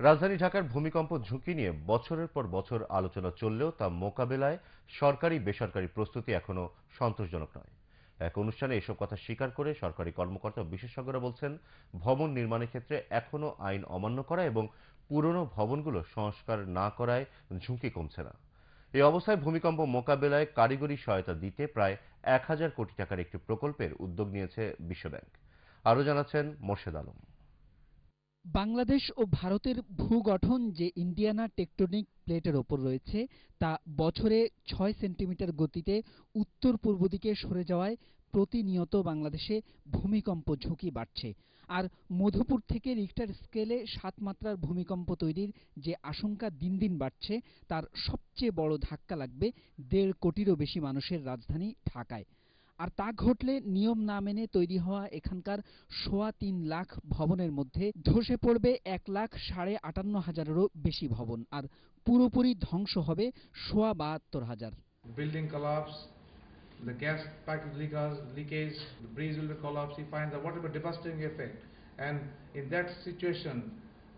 রাজধানী ঢাকার ভূমিকম্প ঝুঁকি নিয়ে বছরের পর বছর আলোচনা চললেও তা মোকাবেলায় সরকারি বেসরকারি প্রস্তুতি এখনও সন্তোষজনক নয়। এক অনুষ্ঠানে এসব কথা স্বীকার করে সরকারি কর্মকর্তা বিশেষজ্ঞরা বলছেন, ভবন নির্মাণের ক্ষেত্রে এখনও আইন অমান্য করা এবং পুরনো ভবনগুলো সংস্কার না করায় ঝুঁকি কমছে না। এই অবস্থায় ভূমিকম্প মোকাবেলায় কারিগরি সহায়তা দিতে প্রায় এক হাজার কোটি টাকার একটি প্রকল্পের উদ্যোগ নিয়েছে বিশ্বব্যাংক। আরও জানাচ্ছেন মোর্শেদ আলম। বাংলাদেশ ও ভারতের ভূগঠন যে ইন্ডিয়ানা টেকটোনিক প্লেটের ওপর রয়েছে, তা বছরে ছয় সেন্টিমিটার গতিতে উত্তর পূর্ব দিকে সরে যাওয়ায় প্রতিনিয়ত বাংলাদেশে ভূমিকম্প ঝুঁকি বাড়ছে। আর মধুপুর থেকে রিক্টার স্কেলে সাত মাত্রার ভূমিকম্প তৈরির যে আশঙ্কা দিন দিন বাড়ছে, তার সবচেয়ে বড় ধাক্কা লাগবে দেড় কোটিরও বেশি মানুষের রাজধানী ঢাকায়। আর তা ঘটলে নিয়ম না মেনে তৈরি হওয়া এখানকার সোয়া তিন লাখ ভবনের মধ্যে ধসে পড়বে এক লাখ সাড়ে আটান্ন হাজারেরও বেশি ভবন আর পুরোপুরি ধ্বংস হবে সোয়া বাহাত্তর হাজার building collapse, the gas pipe leakage, leakage, the breeze will collapse, you find that whatever devastating effect. And in that situation,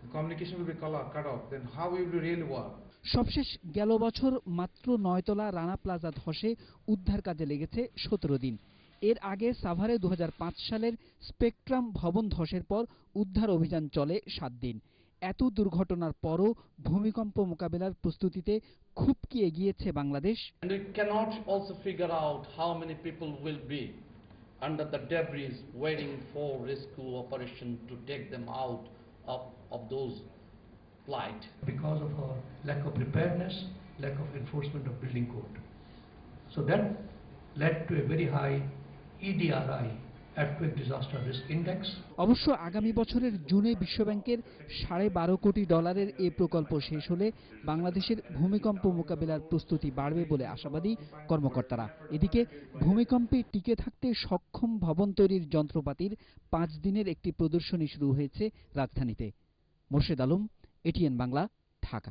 the communication will be cut off, then how will we really work? সবশেষ গেল বছর মাত্র নয়তলা Rana plaza ধসে উদ্ধার কাজে লেগেছে সতেরো দিন। এর আগে সাভারে দু হাজার পাঁচ সালের স্পেকট্রাম ভবন ধসের পর উদ্ধার অভিযান চলে সাত দিন। এত দুর্ঘটনার পরও ভূমিকম্প মোকাবেলার প্রস্তুতিতে খুব কি এগিয়েছে Bangladesh. Under the debris waiting for rescue operation to take them out of, of those plight. because of our lack of preparedness, lack of enforcement of building code. So that led to a very high EDRI, Earthquake Disaster Risk Index, অবশ্য আগামী বছরের জুনে বিশ্বব্যাংকের সাড়ে বারো কোটি ডলারের এ প্রকল্প শেষ হলে বাংলাদেশের ভূমিকম্প মোকাবেলার প্রস্তুতি বাড়বে বলে আশাবাদী কর্মকর্তারা এদিকে ভূমিকম্পে টিকে থাকতে সক্ষম ভবন তৈরির যন্ত্রপাতির পাঁচ দিনের একটি প্রদর্শনী শুরু হয়েছে রাজধানীতে মোর্শেদ আলম এটিএন বাংলা ঢাকা